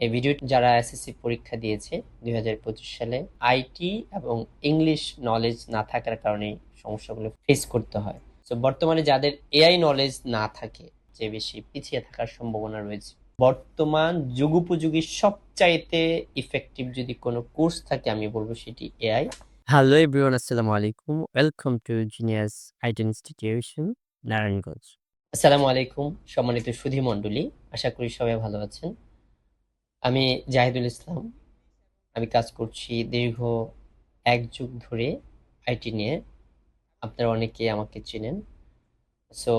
এই ভিডিও যারা এসএসসি পরীক্ষা দিয়েছে দুই হাজার পঁচিশ সালে আইটি এবং ইংলিশ নলেজ না থাকার কারণে সমস্যাগুলো ফেস করতে হয়। তো বর্তমানে যাদের এআই নলেজ না থাকে যে বেশি পিছিয়ে থাকার সম্ভাবনা রয়েছে বর্তমান যুগোপযোগী সবচাইতে ইফেক্টিভ যদি কোনো কোর্স থাকে আমি বলব সেটি এআই হ্যালো এভরিওয়ান আসসালামু আলাইকুম। Welcome to genius IT institution Narayanganj আসসালামু আলাইকুম সম্মানিত সুধী মণ্ডলী আশা করি সবাই ভালো আছেন। আমি জাহিদুল ইসলাম। আমি কাজ করছি দীর্ঘ এক যুগ ধরে আইটি নিয়ে। আপনারা অনেকে আমাকে চেনেন। সো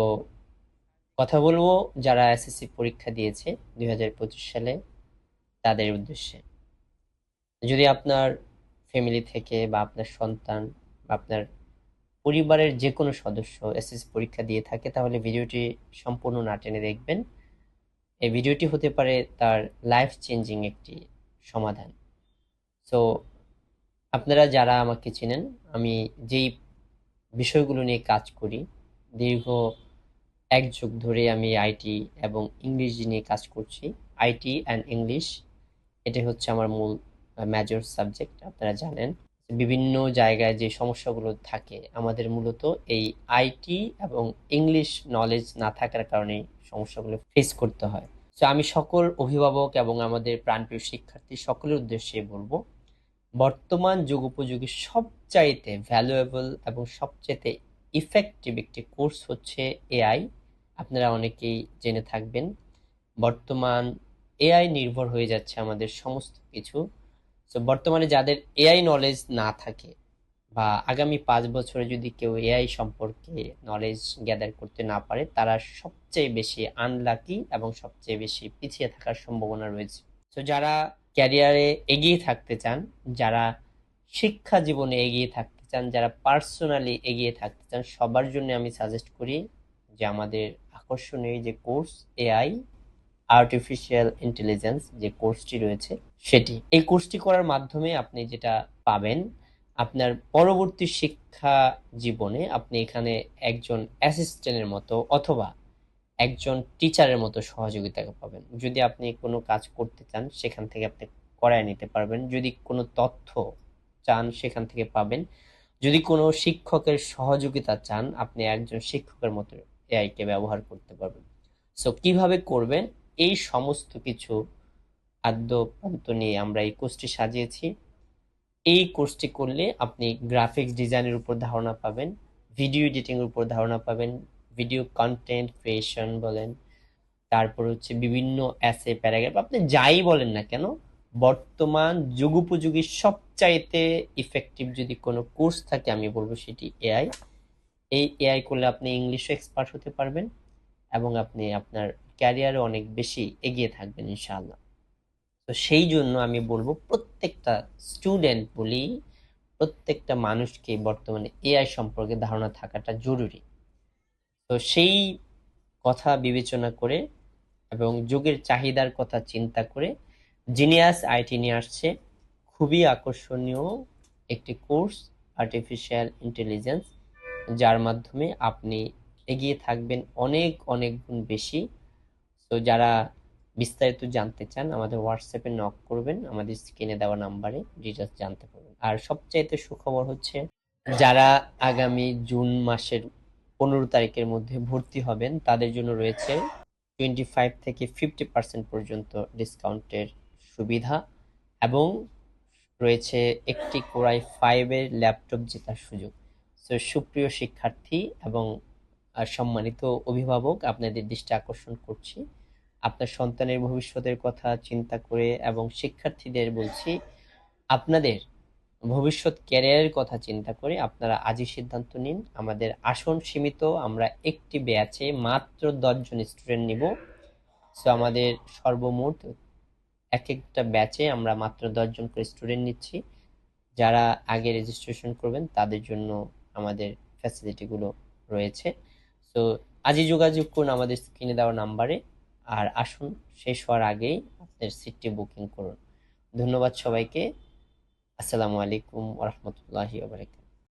কথা বলব যারা এসএসসি পরীক্ষা দিয়েছে দু হাজার পঁচিশ সালে, তাদের উদ্দেশ্যে। যদি আপনার ফ্যামিলি থেকে বা আপনার সন্তান বা আপনার পরিবারের যে কোনো সদস্য এসএসসি পরীক্ষা দিয়ে থাকে, তাহলে ভিডিওটি সম্পূর্ণ না টেনে দেখবেন। এই ভিডিওটি হতে পারে তার লাইফ চেঞ্জিং একটি সমাধান। সো আপনারা যারা আমাকে চেনেন, আমি যেই বিষয়গুলো নিয়ে কাজ করি, দীর্ঘ এক যুগ ধরে আমি আইটি এবং ইংরেজি নিয়ে কাজ করছি। আইটি অ্যান্ড ইংলিশ এটাই হচ্ছে আমার মূল মেজর সাবজেক্ট আপনারা জানেন। বিভিন্ন জায়গায় যে সমস্যাগুলো থাকে, আমাদের মূলত এই আইটি এবং ইংলিশ নলেজ না থাকার কারণে সমস্যাগুলো ফেস করতে হয়। তো আমি সকল অভিভাবক এবং আমাদের প্রাণপ্রিয় শিক্ষার্থী সকলের উদ্দেশ্যে বলব, বর্তমান যুগ উপযোগী সবচাইতে ভ্যালুয়েবল এবং সবচাইতে ইফেক্টিভ একটি কোর্স হচ্ছে এআই আপনারা অনেকেই জেনে থাকবেন, বর্তমান এআই নির্ভর হয়ে যাচ্ছে আমাদের সমস্ত কিছু। তো বর্তমানে যাদের এআই নলেজ না থাকে বা আগামী পাঁচ বছরে যদি কেউ এআই সম্পর্কে নলেজ গ্যাদার করতে না পারে, তারা সবচেয়ে বেশি আনলাকি এবং সবচেয়ে বেশি পিছিয়ে থাকার সম্ভাবনা রয়েছে। তো যারা ক্যারিয়ারে এগিয়ে থাকতে চান, যারা শিক্ষা জীবনে এগিয়ে থাকতে চান, যারা পার্সোনালি এগিয়ে থাকতে চান, সবার জন্য আমি সাজেস্ট করি যে আমাদের আকর্ষণীয় যে কোর্স এআই আর্টিফিশিয়াল ইন্টেলিজেন্স যে কোর্সটি রয়েছে সেটি। এই কোর্সটি করার মাধ্যমে আপনি যেটা পাবেন, আপনার পরবর্তী শিক্ষা জীবনে আপনি এখানে একজন অ্যাসিস্ট্যান্টের মতো অথবা একজন টিচারের মতো সহযোগিতা পাবেন। যদি আপনি কোনো কাজ করতে চান, সেখান থেকে আপনি করায় নিতে পারবেন। যদি কোনো তথ্য চান, সেখান থেকে পাবেন। যদি কোনো শিক্ষকের সহযোগিতা চান, আপনি একজন শিক্ষকের মতো এআইকে ব্যবহার করতে পারবেন। সো কীভাবে করবেন? এই সমস্ত কিছু আদ্যপান্ত নিয়ে আমরা এই কোর্সটি সাজিয়েছি। এই কোর্সটি করলে আপনি গ্রাফিক্স ডিজাইনের উপর ধারণা পাবেন ভিডিও এডিটিংয়ের উপর ধারণা পাবেন ভিডিও কন্টেন্ট ক্রিয়েশন বলেন, তারপর হচ্ছে বিভিন্ন অ্যাসে প্যারাগ্রাফ আপনি যাই বলেন না কেন, বর্তমান যুগোপযোগী সবচাইতে ইফেক্টিভ যদি কোনো কোর্স থাকে, আমি বলব সেটি এআই এই এআই করলে আপনি ইংলিশও এক্সপার্ট হতে পারবেন এবং আপনি আপনার ক্যারিয়ারে অনেক বেশি এগিয়ে থাকবেন, ইনশাআল্লাহ। তো সেই জন্য আমি বলব, প্রত্যেকটা স্টুডেন্ট বলি, প্রত্যেকটা মানুষকে বর্তমানে এআই সম্পর্কে ধারণা থাকাটা জরুরি। তো সেই কথা বিবেচনা করে এবং যুগের চাহিদার কথা চিন্তা করে জিনিয়াস আইটি নিয়ে আসছে। খুবই আকর্ষণীয় একটি কোর্স আর্টিফিশিয়াল ইন্টেলিজেন্স যার মাধ্যমে আপনি এগিয়ে থাকবেন অনেক অনেক গুণ বেশি। তো যারা বিস্তারিত জানতে চান, আমাদের হোয়াটসঅ্যাপে নক করবেন, আমাদের স্ক্রিনে দেওয়া নাম্বারে ডিটেলস জানতে পারবেন। আর সবচাইতে সুখবর হচ্ছে, যারা আগামী জুন মাসের পনেরো তারিখের মধ্যে ভর্তি হবেন, তাদের জন্য রয়েছে টোয়েন্টি ফাইভ থেকে ফিফটি পার্সেন্ট পর্যন্ত ডিসকাউন্টের সুবিধা এবং রয়েছে একটি কোরাই ফাইভের ল্যাপটপ জেতার সুযোগ। তো সুপ্রিয় শিক্ষার্থী এবং সম্মানিত অভিভাবক, আপনাদের দৃষ্টি আকর্ষণ করছি। আপনার সন্তানের ভবিষ্যতের কথা চিন্তা করে এবং শিক্ষার্থীদের বলছি, আপনাদের ভবিষ্যৎ ক্যারিয়ারের কথা চিন্তা করে আপনারা আজই সিদ্ধান্ত নিন। আমাদের আসন সীমিত, আমরা একটি ব্যাচে মাত্র দশজন স্টুডেন্ট নিব। সো আমাদের সর্বমোট এক একটা ব্যাচে আমরা মাত্র দশজন করে স্টুডেন্ট নিচ্ছি। যারা আগে রেজিস্ট্রেশন করবেন, তাদের জন্য আমাদের ফ্যাসিলিটিগুলো রয়েছে। সো আজই যোগাযোগ করুন আমাদের স্ক্রিনে দেওয়া নাম্বারে আর আসুন, শেষ হওয়ার আগেই আপনাদের সিটটি বুকিং করুন। ধন্যবাদ সবাইকে। আসসালামু আলাইকুম ওরহমতুল্লাহি ওবরাকাত